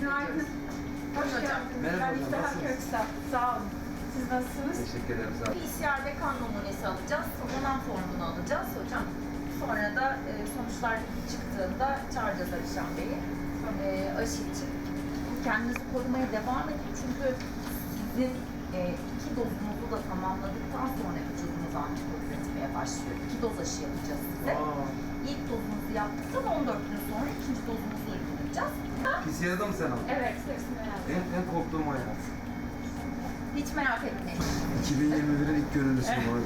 Günaydın. Hoş Hocam. geldiniz. Merhaba ben hocam, nasılsınız? Köksal. Sağ olun. Siz nasılsınız? Teşekkür ederim sağ olun. PCR'de kan numunesi alacağız. Onan formunu alacağız hocam. Sonra da e, sonuçlar çıktığında çağıracağız Alişan Bey'i. E, aşı için. Kendinizi korumaya devam edin. Çünkü sizin e, iki dozunuzu da tamamladıktan sonra vücudunuz antikor üretmeye başlıyor. İki doz aşı yapacağız size. Aa, İlk dozunuzu yaptıktan 14 gün PCR'da mı sen aldın? Evet, hepsini beğendim. En, en korktuğum hayat. Hiç merak etmeyin. 2021'in ilk gönüllüsü göre.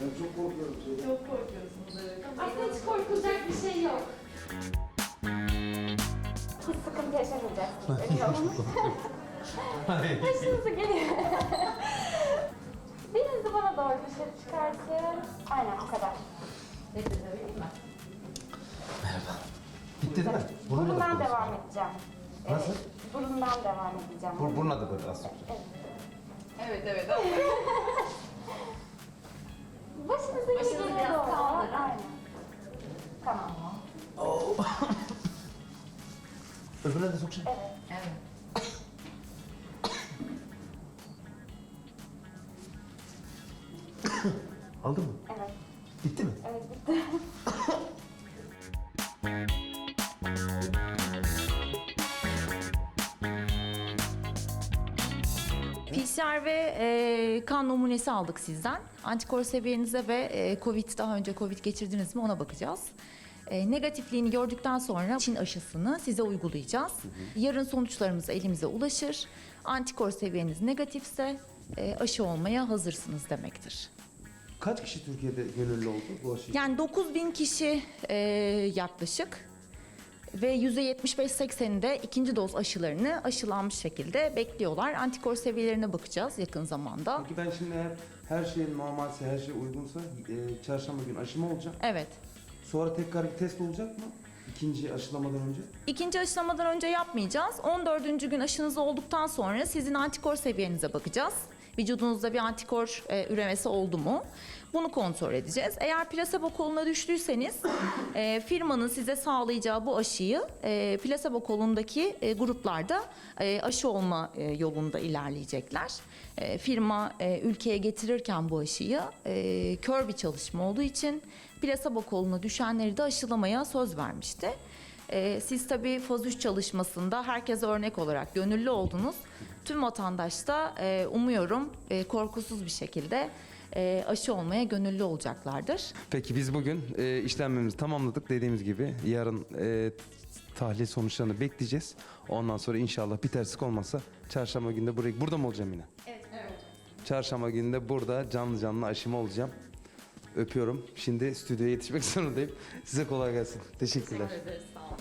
Ben çok korkuyorum. Çok korkuyorsunuz evet. Aslında hiç korkulacak bir şey yok. Hiç sıkıntı yaşamayacaksınız. Emin olun. Başınıza geliyor. Birinizi bana doğru dışarı çıkartın. Aynen bu kadar. Bitti değil mi? Burunla da Burundan konuşalım. devam edeceğim. Nasıl? Evet, burundan devam edeceğim. Bur buruna da böyle az. Evet evet. Başınızı Başınızı geriye biraz doğru. kaldırın. Aynen. Tamam. Öbürüne de sokacağım. Evet. Aldın mı? Evet. Bitti mi? Evet bitti. PCR ve e, kan numunesi aldık sizden. Antikor seviyenize ve e, COVID daha önce COVID geçirdiniz mi ona bakacağız. E, negatifliğini gördükten sonra Çin aşısını size uygulayacağız. Yarın sonuçlarımız elimize ulaşır. Antikor seviyeniz negatifse e, aşı olmaya hazırsınız demektir. Kaç kişi Türkiye'de gönüllü oldu bu aşı? Yani 9000 kişi e, yaklaşık ve %75-80'inde ikinci doz aşılarını aşılanmış şekilde bekliyorlar. Antikor seviyelerine bakacağız yakın zamanda. Peki ben şimdi eğer her şey normalse, her şey uygunsa e, çarşamba günü aşımı olacak. Evet. Sonra tekrar bir test olacak mı? İkinci aşılamadan önce. İkinci aşılamadan önce yapmayacağız. 14. gün aşınız olduktan sonra sizin antikor seviyenize bakacağız. Vücudunuzda bir antikor e, üremesi oldu mu? Bunu kontrol edeceğiz. Eğer plasebo koluna düştüyseniz e, firmanın size sağlayacağı bu aşıyı e, plasebo kolundaki e, gruplarda e, aşı olma e, yolunda ilerleyecekler. E, firma e, ülkeye getirirken bu aşıyı e, kör bir çalışma olduğu için plasebo koluna düşenleri de aşılamaya söz vermişti. Ee, siz tabii FOZ 3 çalışmasında herkese örnek olarak gönüllü oldunuz. Tüm vatandaş da e, umuyorum e, korkusuz bir şekilde e, aşı olmaya gönüllü olacaklardır. Peki biz bugün e, işlemlerimizi tamamladık dediğimiz gibi. Yarın e, tahlil sonuçlarını bekleyeceğiz. Ondan sonra inşallah bir terslik olmazsa çarşamba günde buraya burada mı olacağım yine? Evet, evet. Çarşamba günde burada canlı canlı aşımı olacağım. Öpüyorum. Şimdi stüdyoya yetişmek zorundayım. Size kolay gelsin. Teşekkürler. Teşekkür ederiz, sağ olun.